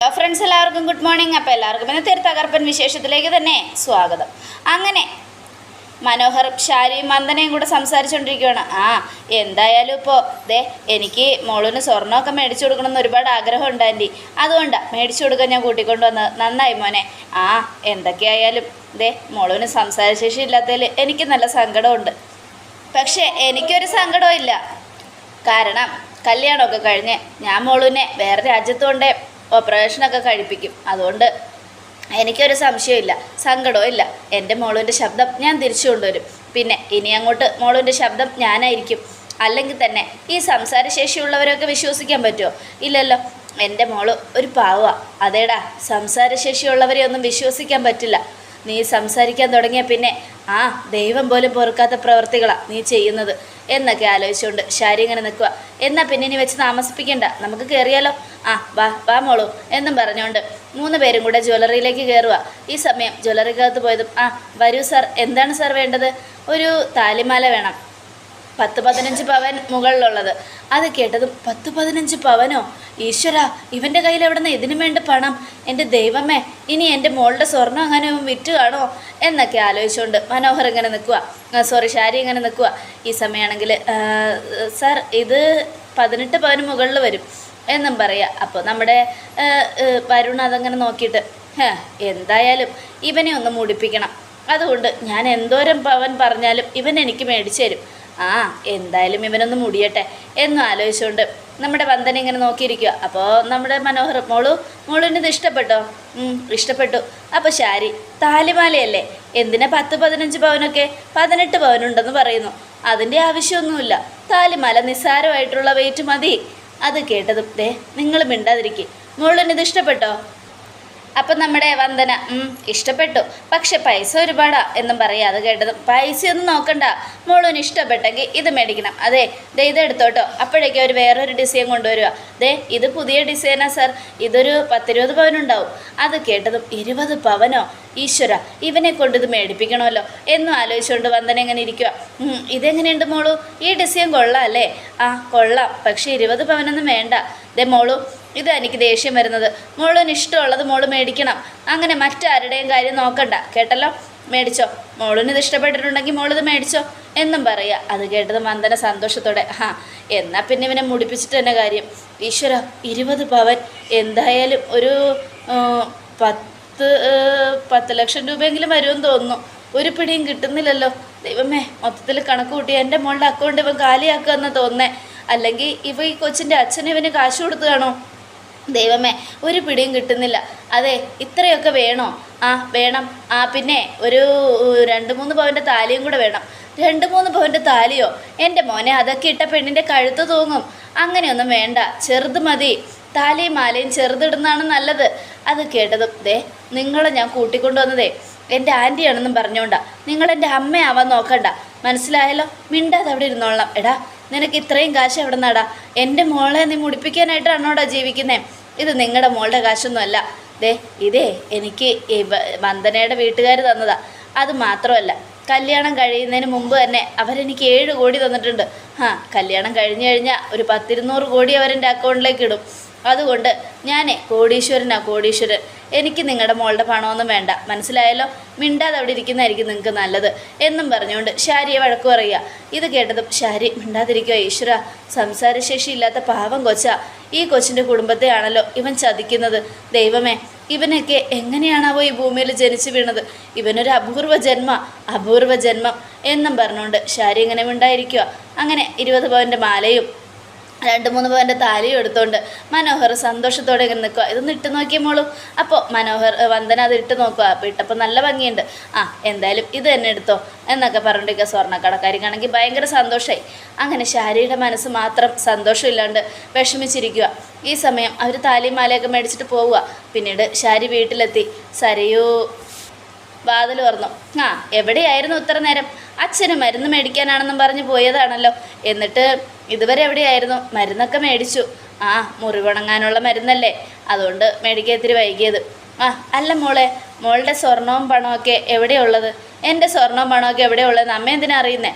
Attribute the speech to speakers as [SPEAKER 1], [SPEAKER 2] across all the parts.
[SPEAKER 1] Hello friends എല്ലാവർക്കും good morning അപ്പോൾ എല്ലാവർക്കും ഇന്നത്തെ ഒരു തകർപ്പൻ വിശേഷത്തിലേക്ക് തന്നെ സ്വാഗതം. അങ്ങനെ മനോഹർ ഷാരിയും മന്ദനയും കൂടെ സംസാരിച്ചുകൊണ്ടിരിക്കുകയാണ് ആ എന്തായാലും ഇപ്പോൾ ദേ എനിക്ക് മോളിന് സ്വർണമൊക്കെ മേടിച്ചു കൊടുക്കണമെന്ന് ഒരുപാട് ആഗ്രഹമുണ്ട് ആന്റി. അതുകൊണ്ടാണ് മേടിച്ചു കൊടുക്കാൻ ഞാൻ കൂട്ടിക്കൊണ്ട് വന്നത്. നന്നായി മോനെ. ആ എന്തൊക്കെയായാലും ദേ മോളുവിന് സംസാരശേഷി ഇല്ലാത്തതിൽ എനിക്ക് നല്ല സങ്കടമുണ്ട്. പക്ഷേ എനിക്കൊരു സങ്കടവും ഇല്ല കാരണം കല്യാണമൊക്കെ കഴിഞ്ഞ് ഞാൻ മോളുവിനെ വേറെ രാജ്യത്ത് കൊണ്ടേ ഓപ്പറേഷനൊക്കെ കഴിപ്പിക്കും. അതുകൊണ്ട് എനിക്കൊരു സംശയമില്ല സങ്കടവും ഇല്ല. എന്റെ മോളുവിന്റെ ശബ്ദം ഞാൻ തിരിച്ചു കൊണ്ടുവരും. പിന്നെ ഇനി അങ്ങോട്ട് മോളുവിന്റെ ശബ്ദം ഞാനായിരിക്കും. അല്ലെങ്കിൽ തന്നെ ഈ സംസാരശേഷിയുള്ളവരൊക്കെ വിശ്വസിക്കാൻ പറ്റുമോ? ഇല്ലല്ലോ. എന്റെ മോൾ ഒരു പാവ. അതേടാ സംസാരശേഷിയുള്ളവരെ ഒന്നും വിശ്വസിക്കാൻ പറ്റില്ല. നീ സംസാരിക്കാൻ തുടങ്ങിയ പിന്നെ ആ ദൈവം പോലും പൊറുക്കാത്ത പ്രവർത്തികളാണ് നീ ചെയ്യുന്നത് എന്നൊക്കെ ആലോചിച്ചുകൊണ്ട് ശാരി ഇങ്ങനെ നിൽക്കുക എന്നാൽ പിന്നെ ഇനി വെച്ച് താമസിപ്പിക്കണ്ട നമുക്ക് കയറിയാലോ ആ വാ വാ മോളൂ എന്നും പറഞ്ഞുകൊണ്ട് മൂന്ന് പേരും കൂടെ ജ്വല്ലറിയിലേക്ക് കയറുക ഈ സമയം ജ്വല്ലറിക്കകത്ത് പോയതും ആ വരൂ സാർ എന്താണ് സാർ വേണ്ടത്? ഒരു താലിമാല വേണം. പത്ത് പതിനഞ്ച് പവൻ മുകളിലുള്ളത്. അത് കേട്ടതും പത്ത് പതിനഞ്ച് പവനോ? ഈശ്വര ഇവന്റെ കയ്യിൽ എവിടെ നിന്ന് ഇതിനു വേണ്ട പണം? എന്റെ ദൈവമേ ഇനി എന്റെ മോളുടെ സ്വർണം അങ്ങനെ വിറ്റ് കാണോ എന്നൊക്കെ ആലോചിച്ചുകൊണ്ട് മനോഹർ ഇങ്ങനെ നിൽക്കുക സോറി ഷാരി ഇങ്ങനെ നിൽക്കുക ഈ സമയമാണെങ്കിൽ സാർ ഇത് പതിനെട്ട് പവന് മുകളിൽ വരും എന്നും പറയാം. അപ്പോൾ നമ്മുടെ വരുൺ അതങ്ങനെ നോക്കിയിട്ട് എന്തായാലും ഇവനെ ഒന്ന് മുടിപ്പിക്കണം. അതുകൊണ്ട് ഞാൻ എന്തോരം പവൻ പറഞ്ഞാലും ഇവൻ എനിക്ക് മേടിച്ചു തരും. ആ എന്തായാലും ഇവനൊന്ന് മുടിയട്ടെ എന്നും ആലോചിച്ചുകൊണ്ട് നമ്മുടെ വന്ദന ഇങ്ങനെ നോക്കിയിരിക്കുക അപ്പോൾ നമ്മുടെ മനോഹർ മോളു മോളിന് ഇത് ഇഷ്ടപ്പെട്ടോ? ഇഷ്ടപ്പെട്ടു. അപ്പോൾ ശാരി താലിമാലയല്ലേ? എന്തിനാ പത്ത് പതിനഞ്ച് പവനൊക്കെ പതിനെട്ട് പവനുണ്ടെന്ന് പറയുന്നു? അതിന്റെ ആവശ്യമൊന്നുമില്ല. താലിമാല നിസ്സാരമായിട്ടുള്ള വെയിറ്റ് മതി. അത് കേട്ടതും ദേ നിങ്ങൾ മിണ്ടാതിരിക്കും. മോളിന് ഇത് ഇഷ്ടപ്പെട്ടോ? അപ്പം നമ്മുടെ വന്ദന ഇഷ്ടപ്പെട്ടു. പക്ഷെ പൈസ ഒരുപാടാ എന്നും പറയാം അത് കേട്ടതും. പൈസയൊന്നും നോക്കണ്ട. മോളൂന് ഇഷ്ടപ്പെട്ടെങ്കിൽ ഇത് മേടിക്കണം. അതെ ദേ ഇത് എടുത്തോട്ടോ. അപ്പോഴേക്കും അവർ വേറൊരു ഡിസൈൻ കൊണ്ടുവരിക ദേ ഇത് പുതിയ ഡിസൈനാ സാർ ഇതൊരു പത്തിരുപത് പവനുണ്ടാവും. അത് കേട്ടതും ഇരുപത് പവനോ? ഈശ്വര ഇവനെ കൊണ്ട് ഇത് മേടിപ്പിക്കണമല്ലോ. എന്നും ആലോചിച്ചുകൊണ്ട് വന്ദന എങ്ങനെ ഇരിക്കുക ഇതെങ്ങനെയുണ്ട് മോളു? ഈ ഡിസൈൻ കൊള്ളാം അല്ലേ? ആ കൊള്ളാം. പക്ഷേ ഇരുപത് പവനൊന്നും വേണ്ട. ദേ മോളു ഇതാ എനിക്ക് ദേഷ്യം വരുന്നത്. മോളിന് ഇഷ്ടമുള്ളത് മോൾ മേടിക്കണം. അങ്ങനെ മറ്റാരുടെയും കാര്യം നോക്കണ്ട. കേട്ടല്ലോ? മേടിച്ചോ. മോളിന് ഇത് ഇഷ്ടപ്പെട്ടിട്ടുണ്ടെങ്കിൽ മോളിത് മേടിച്ചോ. എന്നും പറയുക. അത് കേട്ടത് മന്ദന സന്തോഷത്തോടെ. ഹാ എന്നാൽ പിന്നെ ഇവനെ മുടിപ്പിച്ചിട്ട് തന്നെ കാര്യം. ഈശ്വര ഇരുപത് പവൻ. എന്തായാലും ഒരു പത്ത് പത്ത് ലക്ഷം രൂപയെങ്കിലും വരുമെന്ന് തോന്നുന്നു. ഒരു പിടിയും കിട്ടുന്നില്ലല്ലോ. ദൈവമേ മൊത്തത്തിൽ കണക്ക് കൂട്ടി എന്റെ മോളുടെ അക്കൗണ്ട് ഇവൻ കാലിയാക്കുക എന്ന് തോന്നേ അല്ലെങ്കിൽ ഇവ ഈ കൊച്ചിന്റെ അച്ഛനെ ഇവന് കാശ് കൊടുത്തു കാണോ ദൈവമേ ഒരു പിടിയും കിട്ടുന്നില്ല. അതെ ഇത്രയൊക്കെ വേണോ? ആ വേണം. ആ പിന്നെ ഒരു രണ്ട് മൂന്ന് പവന്റെ താലിയും കൂടെ വേണം. രണ്ട് മൂന്ന് പവന്റെ താലിയോ? എന്റെ മോനെ അതൊക്കെ ഇട്ട പെണ്ണിന്റെ കഴുത്ത് തൂങ്ങും. അങ്ങനെയൊന്നും വേണ്ട. ചെറുത് മതി. താലിയും മാലയും ചെറുതിടുന്നതാണ് നല്ലത്. അത് കേട്ടതും ദേ നിങ്ങളെ ഞാൻ കൂട്ടിക്കൊണ്ടുവന്നതേ. എന്റെ ആന്റിയാണെന്നും പറഞ്ഞുകൊണ്ടാ. നിങ്ങളെന്റെ അമ്മയാവാൻ നോക്കണ്ട. മനസ്സിലായല്ലോ? മിണ്ടാതെ അവിടെ ഇരുന്നോളാം എടാ നിനക്ക് ഇത്രയും കാശ് എവിടെ നടാ എന്റെ മോളെ നീ മുടിപ്പിക്കാനായിട്ടാണോടാ ജീവിക്കുന്നേ? ഇത് നിങ്ങളുടെ മോളുടെ കാശൊന്നുമല്ല. ദേ ഇതേ എനിക്ക് വന്ദനയുടെ വീട്ടുകാർ തന്നതാ. അത് മാത്രമല്ല കല്യാണം കഴിയുന്നതിന് മുമ്പ് തന്നെ അവരെനിക്ക് ഏഴ് കോടി തന്നിട്ടുണ്ട്. ആ കല്യാണം കഴിഞ്ഞു കഴിഞ്ഞാൽ ഒരു പത്തിരുന്നൂറ് കോടി അവരെന്റെ അക്കൗണ്ടിലേക്ക് ഇടും. അതുകൊണ്ട് ഞാനേ കോടീശ്വരനാ കോടീശ്വരൻ. എനിക്ക് നിങ്ങളുടെ മോളുടെ പണമൊന്നും വേണ്ട. മനസ്സിലായല്ലോ? മിണ്ടാതെ അവിടെ ഇരിക്കുന്നതായിരിക്കും നിങ്ങൾക്ക് നല്ലത്. എന്നും പറഞ്ഞുകൊണ്ട് ശാരിയെ വഴക്ക് പറയുക. ഇത് കേട്ടതും ശാരി മിണ്ടാതിരിക്കുക ഈശ്വര. സംസാരശേഷി ഇല്ലാത്ത പാവം കൊച്ച. ഈ കൊച്ചിന്റെ കുടുംബത്തെയാണല്ലോ ഇവൻ ചതിക്കുന്നത്. ദൈവമേ ഇവനൊക്കെ എങ്ങനെയാണാവോ ഈ ഭൂമിയിൽ ജനിച്ചു വീണത്? ഇവനൊരു അപൂർവ ജന്മ അപൂർവ ജന്മം എന്നും പറഞ്ഞുകൊണ്ട് ശാരി ഇങ്ങനെ മിണ്ടായിരിക്കുക. അങ്ങനെ ഇരുപത് പവന്റെ മാലയും രണ്ട് മൂന്ന് പവന്റെ താലിയും എടുത്തുകൊണ്ട് മനോഹർ സന്തോഷത്തോടെ ഇങ്ങനെ നിൽക്കുക ഇതൊന്ന് ഇട്ട് നോക്കിയ മോളും. അപ്പോൾ മനോഹർ വന്ദന അത് ഇട്ട് നോക്കുക അപ്പോൾ ഇട്ടപ്പോൾ നല്ല ഭംഗിയുണ്ട്. ആ എന്തായാലും ഇത് തന്നെ എടുത്തോ എന്നൊക്കെ പറഞ്ഞിട്ടൊക്കെ സ്വർണക്കടക്കാരിക്കാണെങ്കിൽ ഭയങ്കര സന്തോഷമായി അങ്ങനെ ശാരിയുടെ മനസ്സ് മാത്രം സന്തോഷമില്ലാണ്ട് വിഷമിച്ചിരിക്കുക ഈ സമയം അവർ താലിയും മാലയൊക്കെ മേടിച്ചിട്ട് പോവുക പിന്നീട് ശാരി വീട്ടിലെത്തി. സരയൂ വാതിൽ തുറന്നു. ആ എവിടെയായിരുന്നു ഇത്ര നേരം? അച്ഛന് മരുന്ന് മേടിക്കാനാണെന്നും പറഞ്ഞ് പോയതാണല്ലോ. എന്നിട്ട് ഇതുവരെ എവിടെയായിരുന്നു? മരുന്നൊക്കെ മേടിച്ചു. ആ മുറിവുണങ്ങാനുള്ള മരുന്നല്ലേ? അതുകൊണ്ട് മേടിക്കാൻ ഇത്തിരി വൈകിയത്. ആ അല്ല മോളെ മോളുടെ സ്വർണവും പണമൊക്കെ എവിടെയുള്ളത്? എന്റെ സ്വർണവും പണമൊക്കെ എവിടെയുള്ളത്? അമ്മ എന്തിനാ അറിയുന്നേ?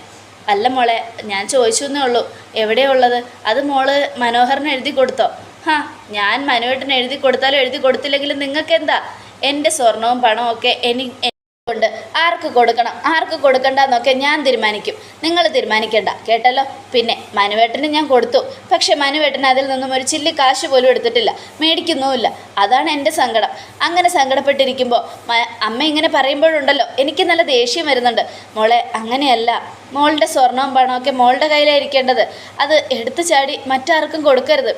[SPEAKER 1] അല്ല മോളെ ഞാൻ ചോദിച്ചു എന്നേ ഉള്ളൂ. എവിടെയുള്ളത്? അത് മോൾ മനോഹറിന് എഴുതി കൊടുത്തോ? ഹാ ഞാൻ മനോഹരൻ എഴുതി കൊടുത്താലും എഴുതി കൊടുത്തില്ലെങ്കിലും നിങ്ങൾക്ക് എന്താ എന്റെ സ്വർണവും പണവും ഒക്കെ എനി കൊണ്ട് ആർക്ക് കൊടുക്കണം? ആർക്ക് കൊടുക്കണ്ടെന്നൊക്കെ ഞാൻ തീരുമാനിക്കും. നിങ്ങൾ തീരുമാനിക്കേണ്ട. കേട്ടല്ലോ? പിന്നെ മനുവേട്ടന് ഞാൻ കൊടുത്തു. പക്ഷെ മനുവേട്ടൻ അതിൽ നിന്നും ഒരു ചില്ലി കാശ് പോലും എടുത്തിട്ടില്ല. മേടിക്കുന്നുമില്ല. അതാണ് എന്റെ സങ്കടം. അങ്ങനെ സങ്കടപ്പെട്ടിരിക്കുമ്പോൾ അമ്മ ഇങ്ങനെ പറയുമ്പോഴുണ്ടല്ലോ. എനിക്ക് നല്ല ദേഷ്യം വരുന്നുണ്ട്. മോളെ അങ്ങനെയല്ല. മോളുടെ സ്വർണവും പണമൊക്കെ മോളുടെ കയ്യിലായിരിക്കേണ്ടത്. അത് എടുത്തു ചാടി മറ്റാർക്കും കൊടുക്കരുത്.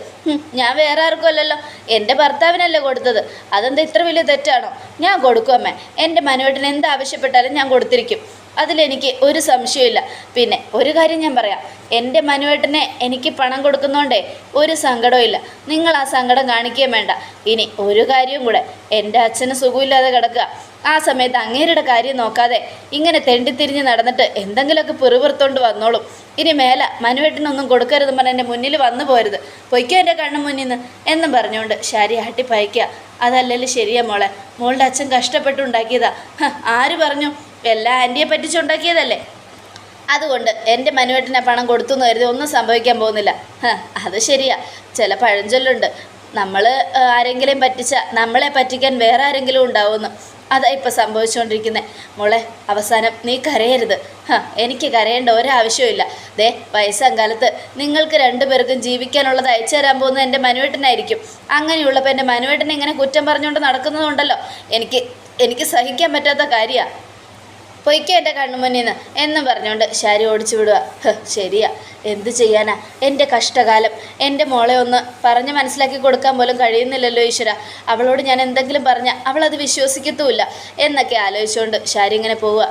[SPEAKER 1] ഞാൻ വേറെ ആർക്കും അല്ലല്ലോ. എന്റെ ഭർത്താവിനല്ലേ കൊടുത്തത്. അതെന്താ ഇത്ര വലിയ തെറ്റാണോ? ഞാൻ കൊടുക്കും അമ്മേ. എന്റെ മനുവേട്ടന് എന്ത് ആവശ്യപ്പെട്ടാലും ഞാൻ കൊടുത്തിരിക്കും. അതിലെനിക്ക് ഒരു സംശയമില്ല പിന്നെ ഒരു കാര്യം ഞാൻ പറയാം. എന്റെ മനുവേട്ടനെ എനിക്ക് പണം കൊടുക്കുന്നോണ്ടേ ഒരു സങ്കടവും നിങ്ങൾ ആ സങ്കടം കാണിക്കുകയും വേണ്ട. ഇനി ഒരു കാര്യവും കൂടെ. എന്റെ അച്ഛന് സുഖമില്ലാതെ കിടക്കുക. ആ സമയത്ത് അങ്ങേരുടെ കാര്യം നോക്കാതെ ഇങ്ങനെ തെണ്ടിത്തിരിഞ്ഞ് നടന്നിട്ട് എന്തെങ്കിലുമൊക്കെ പിറുപിറുത്തോണ്ട് വന്നോളും. ഇനി മേലെ മനുവേട്ടനൊന്നും കൊടുക്കരുത് പറഞ്ഞ് എന്റെ മുന്നിൽ വന്നു പോരുത്. പൊയ്ക്കോ എന്റെ കണ്ണു മുന്നിൽ നിന്ന് എന്നും പറഞ്ഞുകൊണ്ട് ശരി ആട്ടി പയക്കുക അതല്ലല്ലോ ശരിയാ മോളെ. മോളുടെ അച്ഛൻ കഷ്ടപ്പെട്ടുണ്ടാക്കിയതാ ആര് പറഞ്ഞു? എല്ലാ ആന്റിയെ പറ്റിച്ചുണ്ടാക്കിയതല്ലേ? അതുകൊണ്ട് എന്റെ മനുവേട്ടനെ പണം കൊടുത്തു എന്ന് കരുതി ഒന്നും സംഭവിക്കാൻ പോകുന്നില്ല. അത് ശരിയാ. ചില പഴഞ്ചൊല്ലുണ്ട്. നമ്മൾ ആരെങ്കിലും പറ്റിച്ച നമ്മളെ പറ്റിക്കാൻ വേറെ ആരെങ്കിലും ഉണ്ടാവുമെന്ന്. അതാ ഇപ്പം സംഭവിച്ചുകൊണ്ടിരിക്കുന്നത് മോളെ അവസാനം നീ കരയരുത്. എനിക്ക് കരയേണ്ട ഒരാവശ്യമില്ല ദേ വയസ്സങ്കാലത്ത് നിങ്ങൾക്ക് രണ്ടുപേർക്കും ജീവിക്കാനുള്ളത് അയച്ചു തരാൻ പോകുന്നത് എന്റെ മനുവേട്ടനായിരിക്കും. അങ്ങനെയുള്ളപ്പോൾ എന്റെ മനുവേട്ടനെ ഇങ്ങനെ കുറ്റം പറഞ്ഞുകൊണ്ട് നടക്കുന്നതുണ്ടല്ലോ. എനിക്ക് എനിക്ക് സഹിക്കാൻ പറ്റാത്ത കാര്യമാണ് പൊയ്ക്കോ എന്റെ കണ്ണുമുന്നിൽ നിന്ന് എന്നും പറഞ്ഞുകൊണ്ട് ശാരി ഓടിച്ചു വിടുക ശരിയാ. എന്ത് ചെയ്യാനാ? എന്റെ കഷ്ടകാലം. എന്റെ മോളെ ഒന്ന് പറഞ്ഞ് മനസ്സിലാക്കി കൊടുക്കാൻ പോലും കഴിയുന്നില്ലല്ലോ ഈശ്വര. അവളോട് ഞാൻ എന്തെങ്കിലും പറഞ്ഞാൽ അവളത് വിശ്വസിക്കത്തുമില്ല എന്നൊക്കെ ആലോചിച്ചുകൊണ്ട് ശാരി ഇങ്ങനെ പോവുക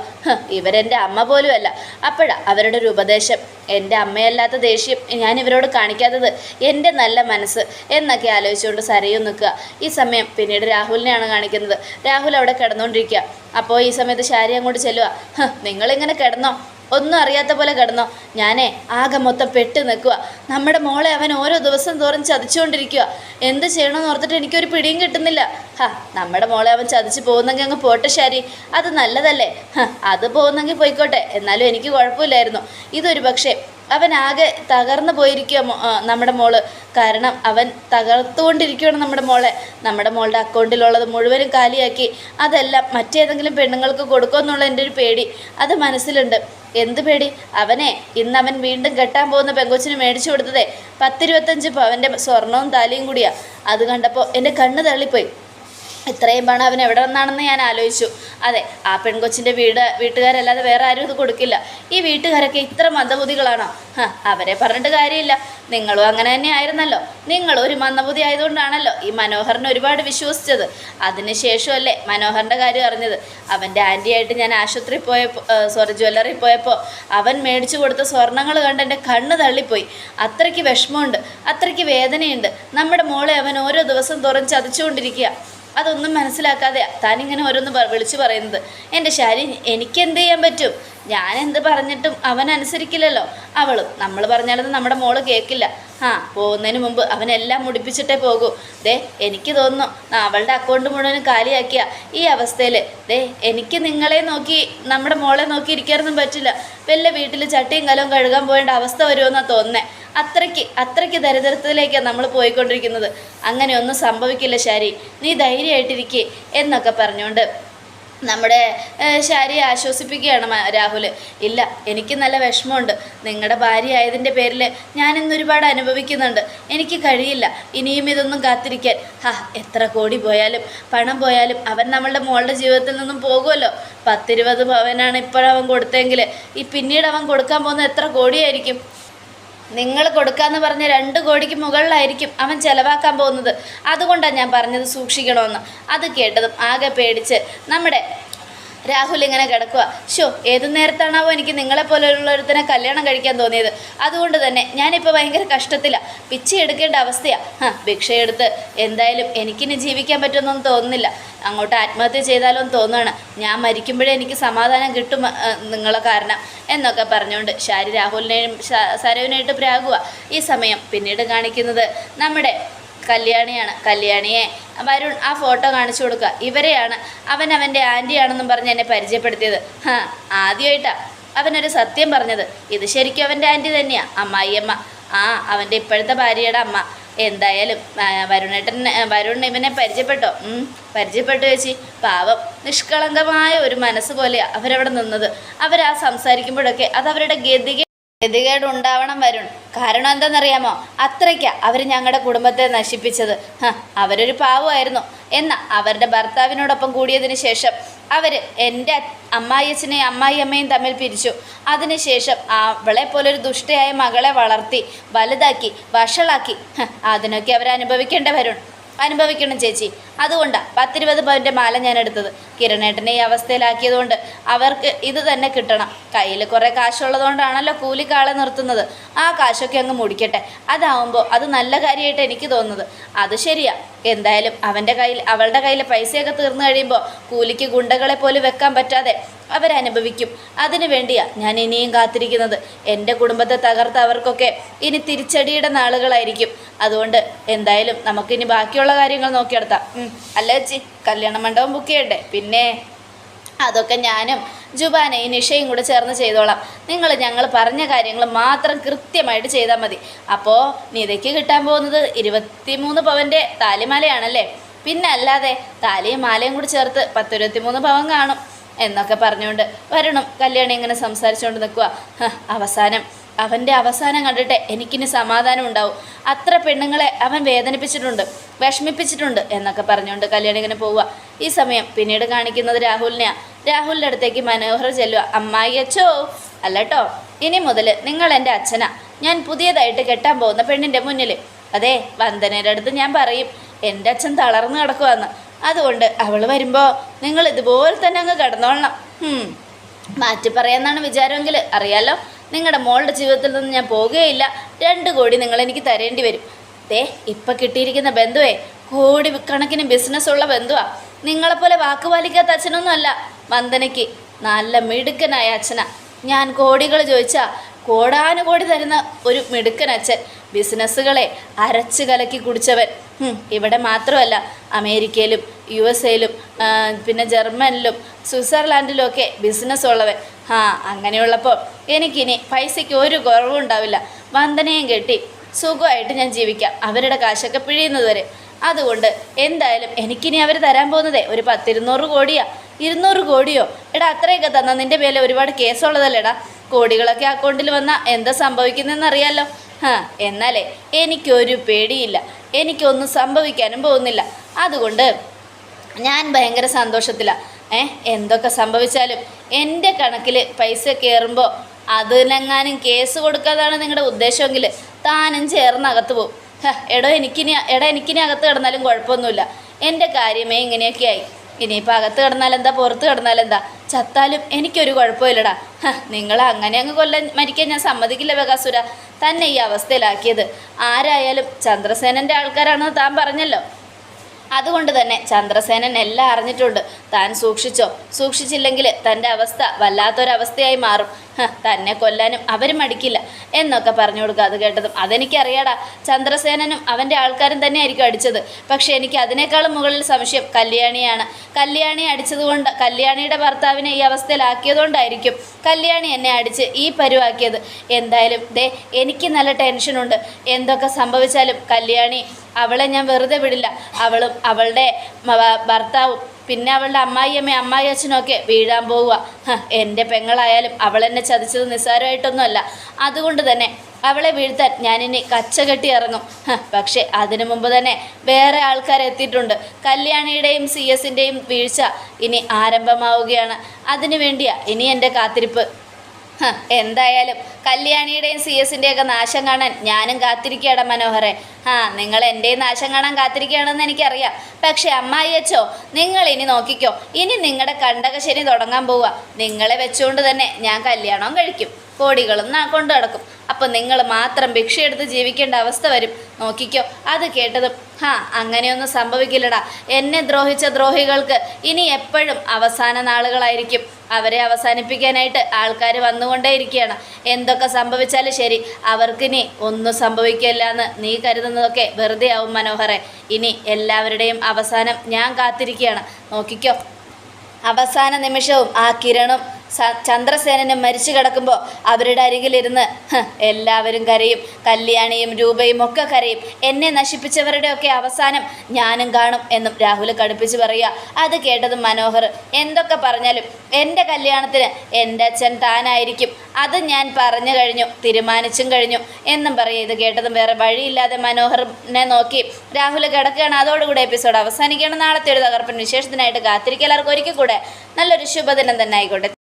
[SPEAKER 1] ഇവരെന്റെ അമ്മ പോലുമല്ല. അപ്പോഴാ അവരുടെ ഒരു ഉപദേശം. എന്റെ അമ്മയല്ലാത്ത ദേഷ്യം ഞാൻ ഇവരോട് കാണിക്കാത്തത് എന്റെ നല്ല മനസ്സ് എന്നൊക്കെ ആലോചിച്ചുകൊണ്ട് സരയും നിൽക്കുക. ഈ സമയം പിന്നീട് രാഹുലിനെയാണ് കാണിക്കുന്നത്. രാഹുൽ അവിടെ കിടന്നുകൊണ്ടിരിക്കുക അപ്പോൾ ഈ സമയത്ത് ശാരി അങ്ങോട്ട് ചെല്ലുക "ഹ്, നിങ്ങളിങ്ങനെ കിടന്നോ? ഒന്നും അറിയാത്ത പോലെ കിടന്നോ? ഞാനേ ആകെ മൊത്തം പെട്ട് നിൽക്കുക നമ്മുടെ മോളെ അവൻ ഓരോ ദിവസം തോറും ചതിച്ചുകൊണ്ടിരിക്കുക എന്ത് ചെയ്യണമെന്ന് ഓർത്തിട്ട് എനിക്കൊരു പിടിയും കിട്ടുന്നില്ല. ഹാ നമ്മുടെ മോളെ അവൻ ചതിച്ച് പോകുന്നെങ്കിൽ അങ്ങ് പോട്ടെ ശരി. അത് നല്ലതല്ലേ? അത് പോകുന്നെങ്കിൽ പോയിക്കോട്ടെ. എന്നാലും എനിക്ക് കുഴപ്പമില്ലായിരുന്നു. ഇതൊരു പക്ഷേ അവൻ ആകെ തകർന്നു പോയിരിക്കുക നമ്മുടെ മോൾ. കാരണം അവൻ തകർത്തുകൊണ്ടിരിക്കുകയാണ് നമ്മുടെ മോളെ. നമ്മുടെ മോളുടെ അക്കൗണ്ടിലുള്ളത് മുഴുവനും കാലിയാക്കി. അതെല്ലാം മറ്റേതെങ്കിലും പെണ്ണുങ്ങൾക്ക് കൊടുക്കുമെന്നുള്ള എന്റെ ഒരു പേടി. അത് മനസ്സിലുണ്ട്. എന്ത് പേടി? അവനെ ഇന്ന് അവൻ വീണ്ടും കെട്ടാൻ പോകുന്ന പെങ്കൊച്ചിന് മേടിച്ചു കൊടുത്തതേ. പത്തിരുപത്തഞ്ച് പവന്റെ സ്വർണവും താലിയും കൂടിയാണ് അത് കണ്ടപ്പോൾ എന്റെ കണ്ണ് തള്ളിപ്പോയി. ഇത്രയും പണം അവൻ എവിടെ നിന്നാണെന്ന് ഞാൻ ആലോചിച്ചു. അതെ ആ പെൺകൊച്ചിന്റെ വീട് വീട്ടുകാരല്ലാതെ വേറെ ആരും ഇത് കൊടുക്കില്ല. ഈ വീട്ടുകാരൊക്കെ ഇത്ര മന്ദബുദ്ധികളാണോ? അവരെ പറഞ്ഞിട്ട് കാര്യമില്ല. നിങ്ങളും അങ്ങനെ തന്നെ ആയിരുന്നല്ലോ. നിങ്ങൾ ഒരു മന്ദബുദ്ധി ആയതുകൊണ്ടാണല്ലോ ഈ മനോഹറിനെ ഒരുപാട് വിശ്വസിച്ചത്. അതിനുശേഷമല്ലേ മനോഹറിന്റെ കാര്യം അറിഞ്ഞത്. അവന്റെ ആന്റിയായിട്ട് ഞാൻ ആശുപത്രിയിൽ പോയപ്പോൾ സോറി ജ്വല്ലറിയിൽ പോയപ്പോൾ അവൻ മേടിച്ചു കൊടുത്ത സ്വർണങ്ങൾ കണ്ട് എന്റെ കണ്ണ് തള്ളിപ്പോയി. അത്രയ്ക്ക് വിഷമമുണ്ട് അത്രയ്ക്ക് വേദനയുണ്ട്. നമ്മുടെ മോളെ അവൻ ഓരോ ദിവസം തോറും ചതിച്ചുകൊണ്ടിരിക്കുക. അതൊന്നും മനസ്സിലാക്കാതെ താനിങ്ങനെ ഓരോന്ന് വിളിച്ചു പറയുന്നത്. എന്റെ ശാരി എനിക്ക് എന്ത് ചെയ്യാൻ പറ്റും? ഞാൻ എന്ത് പറഞ്ഞിട്ടും അവൻ അനുസരിക്കില്ലല്ലോ. അവളും നമ്മൾ പറഞ്ഞാലൊന്നും നമ്മുടെ മോൾ കേൾക്കില്ല ആ പോകുന്നതിന് മുമ്പ് അവനെല്ലാം മുടിപ്പിച്ചിട്ടേ പോകൂ. ദേ എനിക്ക് തോന്നുന്നു അവളുടെ അക്കൗണ്ട് മുഴുവനും കാലിയാക്കിയ ഈ അവസ്ഥയിൽ ദേ എനിക്ക് നിങ്ങളെ നോക്കി നമ്മുടെ മോളെ നോക്കി ഇരിക്കാനൊന്നും പറ്റില്ല. വല്ല വീട്ടിൽ ചട്ടിയും കലവും കഴുകാൻ പോകേണ്ട അവസ്ഥ വരുമെന്നാണ് തോന്നുന്നത് അത്രയ്ക്ക് അത്രയ്ക്ക് ദരിദ്രത്തിലേക്കാണ് നമ്മൾ പോയിക്കൊണ്ടിരിക്കുന്നത്. അങ്ങനെ ഒന്നും സംഭവിക്കില്ല ശാരി. നീ ധൈര്യമായിട്ടിരിക്കേ എന്നൊക്കെ പറഞ്ഞുകൊണ്ട് നമ്മുടെ ശാരിയെ ആശ്വസിപ്പിക്കുകയാണ് രാഹുൽ ഇല്ല എനിക്ക് നല്ല വിഷമമുണ്ട്. നിങ്ങളുടെ ഭാര്യ ആയതിന്റെ പേരിൽ ഞാനിന്ന് ഒരുപാട് അനുഭവിക്കുന്നുണ്ട്. എനിക്ക് കഴിയില്ല. ഇനിയും ഇതൊന്നും കാത്തിരിക്കാൻ. ഹാ എത്ര കോടി പോയാലും പണം പോയാലും അവൻ നമ്മളുടെ മോളുടെ ജീവിതത്തിൽ നിന്നും പോകുമല്ലോ. പത്തിരുപത് പവനാണ് ഇപ്പോഴവൻ കൊടുത്തെങ്കിൽ ഈ പിന്നീട് അവൻ കൊടുക്കാൻ പോകുന്ന എത്ര കോടിയായിരിക്കും? നിങ്ങൾ കൊടുക്കാന്ന് പറഞ്ഞ രണ്ട് കോടിക്ക് മുകളിലായിരിക്കും അവൻ ചെലവാക്കാൻ പോകുന്നത്. അതുകൊണ്ടാണ് ഞാൻ പറഞ്ഞത് സൂക്ഷിക്കണമെന്ന് അത് കേട്ടതും ആകെ പേടിച്ച് നമ്മുടെ രാഹുൽ ഇങ്ങനെ കിടക്കുക ഷോ ഏത് നേരത്താണാവോ എനിക്ക് നിങ്ങളെ നിങ്ങളെപ്പോലുള്ളൊരുത്തനെ കല്യാണം കഴിക്കാൻ തോന്നിയത്. അതുകൊണ്ട് തന്നെ ഞാനിപ്പോൾ ഭയങ്കര കഷ്ടത്തിലാണ് പിച്ചി എടുക്കേണ്ട അവസ്ഥയാണ് ഹാ ഭിക്ഷയെടുത്ത് എന്തായാലും എനിക്കിനി ജീവിക്കാൻ പറ്റുമെന്നൊന്നും തോന്നുന്നില്ല. അങ്ങോട്ട് ആത്മഹത്യ ചെയ്താലോ എന്ന് തോന്നുകയാണ് ഞാൻ മരിക്കുമ്പോഴേ എനിക്ക് സമാധാനം കിട്ടും നിങ്ങളെ കാരണം എന്നൊക്കെ പറഞ്ഞുകൊണ്ട് ഷാരി രാഹുലിനെയും സരവിനായിട്ട് പ്രാകുക ഈ സമയം പിന്നീട് കാണിക്കുന്നത് നമ്മുടെ കല്യാണിയാണ്. കല്യാണിയെ വരുൺ ആ ഫോട്ടോ കാണിച്ചു കൊടുക്കുക. ഇവരെയാണ് അവൻ അവന്റെ ആന്റിയാണെന്നും പറഞ്ഞ് എന്നെ പരിചയപ്പെടുത്തിയത്. ഹാ ആദ്യമായിട്ടാ അവനൊരു സത്യം പറഞ്ഞത്. ഇത് ശരിക്കും അവന്റെ ആന്റി തന്നെയാണ് അമ്മായിയമ്മ. ആ അവന്റെ ഇപ്പോഴത്തെ ഭാര്യയുടെ അമ്മ. എന്തായാലും വരുണേട്ടൻ വരുൺ ഇവനെ പരിചയപ്പെട്ടോ? പരിചയപ്പെട്ടു ചേച്ചി. പാവം നിഷ്കളങ്കമായ ഒരു മനസ്സ് പോലെയാണ് അവരവിടെ നിന്നത്. അവരാ സംസാരിക്കുമ്പോഴൊക്കെ അത് അവരുടെ ഗതിക ഗതികേട് ഉണ്ടാവണം വരുൺ. കാരണം എന്താണെന്നറിയാമോ? അത്രയ്ക്കാ അവർ ഞങ്ങളുടെ കുടുംബത്തെ നശിപ്പിച്ചത്. അവരൊരു പാവമായിരുന്നു. എന്നാൽ അവരുടെ ഭർത്താവിനോടൊപ്പം കൂടിയതിന് ശേഷം അവർ എന്റെ അമ്മായിയച്ഛനെയും അമ്മായിയമ്മയും തമ്മിൽ പിരിച്ചു. അതിനുശേഷം അവളെ പോലൊരു ദുഷ്ടയായ മകളെ വളർത്തി വലുതാക്കി വഷളാക്കി. അതിനൊക്കെ അവർ അനുഭവിക്കേണ്ട വരുൺ. അനുഭവിക്കണം ചേച്ചി. അതുകൊണ്ടാണ് പത്തിരുപത് പവന്റെ മാല ഞാൻ എടുത്തത്. കിരണേട്ടനെ ഈ അവസ്ഥയിലാക്കിയതുകൊണ്ട് അവർക്ക് ഇത് തന്നെ കിട്ടണം. കയ്യിൽ കുറേ കാശുള്ളതുകൊണ്ടാണല്ലോ കൂലിക്കാളെ നിർത്തുന്നത്. ആ കാശൊക്കെ അങ്ങ് മുടിക്കട്ടെ. അതാവുമ്പോൾ അത് നല്ല കാര്യമായിട്ട് എനിക്ക് തോന്നുന്നത്. അത് ശരിയാ. എന്തായാലും അവന്റെ കയ്യിൽ അവളുടെ കയ്യിൽ പൈസയൊക്കെ തീർന്നു കഴിയുമ്പോൾ കൂലിക്ക് ഗുണ്ടകളെ പോലും വെക്കാൻ പറ്റാതെ അവരനുഭവിക്കും. അതിനു വേണ്ടിയാ ഞാൻ ഇനിയും കാത്തിരിക്കുന്നത്. എന്റെ കുടുംബത്തെ തകർത്ത അവർക്കൊക്കെ ഇനി തിരിച്ചടിയുടെ നാളുകളായിരിക്കും. അതുകൊണ്ട് എന്തായാലും നമുക്കിനി ബാക്കിയുള്ള കാര്യങ്ങൾ നോക്കിയെടുത്താം. അല്ല ചേച്ചി കല്യാണ മണ്ഡപം ബുക്ക് ചെയ്യണ്ടേ? പിന്നെ അതൊക്കെ ഞാനും ജുബാനയും നിഷയും കൂടെ ചേർന്ന് ചെയ്തോളാം. നിങ്ങൾ ഞങ്ങൾ പറഞ്ഞ കാര്യങ്ങൾ മാത്രം കൃത്യമായിട്ട് ചെയ്താൽ മതി. അപ്പോൾ നിതയ്ക്ക് കിട്ടാൻ പോകുന്നത് ഇരുപത്തിമൂന്ന് പവന്റെ താലിമാലയാണല്ലേ? പിന്നെ അല്ലാതെ താലിയും മാലയും കൂടി ചേർത്ത് പത്തിരുപത്തിമൂന്ന് പവൻ കാണും എന്നൊക്കെ പറഞ്ഞുകൊണ്ട് വരണം കല്യാണി ഇങ്ങനെ സംസാരിച്ചുകൊണ്ട് നിൽക്കുക അവസാനം. അവന്റെ അവസാനം കണ്ടിട്ട് എനിക്കിനി സമാധാനം ഉണ്ടാവും. അത്ര പെണ്ണുങ്ങളെ അവൻ വേദനിപ്പിച്ചിട്ടുണ്ട് വിഷമിപ്പിച്ചിട്ടുണ്ട് എന്നൊക്കെ പറഞ്ഞുകൊണ്ട് കല്യാണി ഇങ്ങനെ പോവുക. ഈ സമയം പിന്നീട് കാണിക്കുന്നത് രാഹുലിനെയാണ് രാഹുലിന്റെ അടുത്തേക്ക് മനോഹർ ചെല്ലുക. അമ്മായി അച്ചോ അല്ലട്ടോ ഇനി മുതൽ നിങ്ങൾ എന്റെ അച്ഛനാ. ഞാൻ പുതിയതായിട്ട് കെട്ടാൻ പോകുന്ന പെണ്ണിന്റെ മുന്നിൽ അതെ വന്ദനയുടെ അടുത്ത് ഞാൻ പറയും. എന്റെ അച്ഛൻ തളർന്നു കിടക്കുവാന്ന്. അതുകൊണ്ട് അവൾ വരുമ്പോൾ നിങ്ങൾ ഇതുപോലെ തന്നെ അങ്ങ് കിടന്നോളണം. മാറ്റി പറയാന്നാണ് വിചാരമെങ്കിൽ അറിയാലോ നിങ്ങളുടെ മോളുടെ ജീവിതത്തിൽ നിന്ന് ഞാൻ പോകുകയില്ല രണ്ട് കോടി നിങ്ങൾ എനിക്ക് തരേണ്ടി വരും. ദേ ഇപ്പം കിട്ടിയിരിക്കുന്ന ബന്ധുവേ കോടി കണക്കിന് ബിസിനസ് ഉള്ള ബന്ധുവാ. നിങ്ങളെപ്പോലെ വാക്ക് പാലിക്കാത്ത അച്ഛനൊന്നുമല്ല. വന്ദനയ്ക്ക് നല്ല മിടുക്കനായ അച്ഛനാ. ഞാൻ കോടികൾ ചോദിച്ചാൽ കോടാനുകോടി തരുന്ന ഒരു മിടുക്കൻ അച്ഛൻ. ബിസിനസ്സുകളെ അരച്ച് കലക്കി കുടിച്ചവൻ. ഇവിടെ മാത്രമല്ല അമേരിക്കയിലും യു എസ് എയിലും പിന്നെ ജർമ്മനിലും സ്വിറ്റ്സർലാൻഡിലും ഒക്കെ ബിസിനസ് ഉള്ളവൻ. ആ അങ്ങനെയുള്ളപ്പോൾ എനിക്കിനി പൈസയ്ക്ക് ഒരു കുറവും ഉണ്ടാവില്ല. വന്ദനയും കെട്ടി സുഖമായിട്ട് ഞാൻ ജീവിക്കാം. അവരുടെ കാശൊക്കെ പിഴിയുന്നത് വരെ. അതുകൊണ്ട് എന്തായാലും എനിക്കിനി അവർ തരാൻ പോകുന്നതേ ഒരു പത്തിരുന്നൂറ് കോടിയാ. ഇരുന്നൂറ് കോടിയോ? എടാ അത്രയൊക്കെ തന്ന നിന്റെ പേരിൽ ഒരുപാട് കേസുള്ളതല്ലേടാ? കോടികളൊക്കെ അക്കൗണ്ടിൽ വന്നാൽ എന്താ സംഭവിക്കുന്നതെന്ന് അറിയാലോ ഹാ എന്നാലേ എനിക്കൊരു പേടിയില്ല. എനിക്കൊന്നും സംഭവിക്കാനും പോകുന്നില്ല. അതുകൊണ്ട് ഞാൻ ഭയങ്കര സന്തോഷത്തിലാണ് ഏ എന്തൊക്കെ സംഭവിച്ചാലും എന്റെ കണക്കിൽ പൈസ കയറുമ്പോൾ അതിനെങ്ങാനും കേസ് കൊടുക്കാതാണ് നിങ്ങളുടെ ഉദ്ദേശമെങ്കിൽ താനും ചേർന്ന് അകത്ത് പോകും എടോ എനിക്കിനി എടാ എനിക്കിനി അകത്ത് കിടന്നാലും കുഴപ്പമൊന്നുമില്ല. എന്റെ കാര്യമേ ഇങ്ങനെയൊക്കെ ആയി. ഇനിയിപ്പോൾ അകത്ത് കിടന്നാലെന്താ പുറത്ത് കിടന്നാലെന്താ ചത്താലും എനിക്കൊരു കുഴപ്പമില്ലടാ. നിങ്ങൾ അങ്ങനെ അങ്ങ് കൊല്ല മരിക്കാൻ ഞാൻ സമ്മതിക്കില്ല ബകാസുര തന്നെ ഈ അവസ്ഥയിലാക്കിയത്. ആരായാലും ചന്ദ്രസേനന്റെ ആൾക്കാരാണെന്ന് താൻ പറഞ്ഞല്ലോ. അതുകൊണ്ട് തന്നെ ചന്ദ്രസേനൻ എല്ലാം അറിഞ്ഞിട്ടുണ്ട്. താൻ സൂക്ഷിച്ചോ? സൂക്ഷിച്ചില്ലെങ്കിൽ തന്റെ അവസ്ഥ വല്ലാത്തൊരവസ്ഥയായി മാറും. തന്നെ കൊല്ലാനും അവരും മടിക്കില്ല എന്നൊക്കെ പറഞ്ഞു കൊടുക്കുക. അത് കേട്ടതും അതെനിക്കറിയാടാ. ചന്ദ്രസേനനും അവന്റെ ആൾക്കാരും തന്നെ ആയിരിക്കും അടിച്ചത്. പക്ഷേ എനിക്ക് അതിനേക്കാളും മുകളിൽ സംശയം കല്യാണിയാണ്. കല്യാണി അടിച്ചതുകൊണ്ട് കല്യാണിയുടെ ഭർത്താവിനെ ഈ അവസ്ഥയിലാക്കിയതുകൊണ്ടായിരിക്കും കല്യാണി എന്നെ അടിച്ച് ഈ പരുവാക്കിയത്. എന്തായാലും ദേ എനിക്ക് നല്ല ടെൻഷനുണ്ട്. എന്തൊക്കെ സംഭവിച്ചാലും കല്യാണി അവളെ ഞാൻ വെറുതെ വിടില്ല. അവളും അവളുടെ ഭർത്താവും പിന്നെ അവളുടെ അമ്മായിയമ്മയും അമ്മായി അച്ഛനൊക്കെ വീഴാൻ പോവുക. എന്റെ പെങ്ങളായാലും അവളെന്നെ ചതിച്ചത് നിസ്സാരമായിട്ടൊന്നുമല്ല. അതുകൊണ്ട് തന്നെ അവളെ വീഴ്ത്താൻ ഞാനിനി കച്ച കെട്ടി ഇറങ്ങും പക്ഷേ അതിനു മുമ്പ് തന്നെ വേറെ ആൾക്കാർ എത്തിയിട്ടുണ്ട്. കല്യാണിയുടെയും സി എസിന്റെയും വീഴ്ച ഇനി ആരംഭമാവുകയാണ്. അതിനു വേണ്ടിയാ ഇനി എന്റെ കാത്തിരിപ്പ്. എന്തായാലും കല്യാണിയുടെയും സി എസിന്റെയൊക്കെ നാശം കാണാൻ ഞാനും കാത്തിരിക്കുകയാണ് മനോഹരെ ആ നിങ്ങൾ എന്റെയും നാശം കാണാൻ കാത്തിരിക്കുകയാണെന്ന് എനിക്കറിയാം. പക്ഷേ അമ്മായി അച്ചോ നിങ്ങൾ ഇനി നോക്കിക്കോ. ഇനി നിങ്ങളുടെ കണ്ടകശനി തുടങ്ങാൻ പോവുക. നിങ്ങളെ വെച്ചുകൊണ്ട് തന്നെ ഞാൻ കല്യാണവും കഴിക്കും. കോടികളും കൊണ്ടു നടക്കും. അപ്പം നിങ്ങൾ മാത്രം ഭിക്ഷയെടുത്ത് ജീവിക്കേണ്ട അവസ്ഥ വരും. നോക്കിക്കോ അത് കേട്ടതും ഹാ അങ്ങനെയൊന്നും സംഭവിക്കില്ലടാ. എന്നെ ദ്രോഹിച്ച ദ്രോഹികൾക്ക് ഇനി എപ്പോഴും അവസാന നാളുകളായിരിക്കും. അവരെ അവസാനിപ്പിക്കാനായിട്ട് ആൾക്കാർ വന്നുകൊണ്ടേയിരിക്കുകയാണ്. എന്തൊക്കെ സംഭവിച്ചാലും ശരി അവർക്കിനി ഒന്നും സംഭവിക്കില്ല എന്ന് നീ കരുതുന്നതൊക്കെ വെറുതെ ആവും മനോഹറെ ഇനി എല്ലാവരുടെയും അവസാനം ഞാൻ കാത്തിരിക്കുകയാണ്. നോക്കിക്കോ അവസാന നിമിഷവും ആ കിരണും ചന്ദ്രസേനനും മരിച്ചു കിടക്കുമ്പോൾ അവരുടെ അരികിലിരുന്ന് എല്ലാവരും കരയും. കല്യാണിയും രൂപയും ഒക്കെ കരയും. എന്നെ നശിപ്പിച്ചവരുടെ ഒക്കെ അവസാനം ഞാനും കാണും എന്നും രാഹുൽ കടുപ്പിച്ച് പറയുക. അത് കേട്ടതും മനോഹർ എന്തൊക്കെ പറഞ്ഞാലും എന്റെ കല്യാണത്തിന് എന്റെ അച്ഛൻ താനായിരിക്കും. അത് ഞാൻ പറഞ്ഞു കഴിഞ്ഞു തീരുമാനിച്ചും കഴിഞ്ഞു എന്നും പറയുക ഇത് കേട്ടതും വേറെ വഴിയില്ലാതെ മനോഹറിനെ നോക്കി രാഹുൽ കിടക്കുകയാണ്. അതോടുകൂടെ എപ്പിസോഡ് അവസാനിക്കുകയാണ്. നാളത്തെ ഒരു തകർപ്പൻ വിശേഷത്തിനായിട്ട് കാത്തിരിക്കുക. എല്ലാവർക്കും ഒരിക്കൽ കൂടെ നല്ലൊരു ശുഭദിനം തന്നെ ആയിക്കോട്ടെ.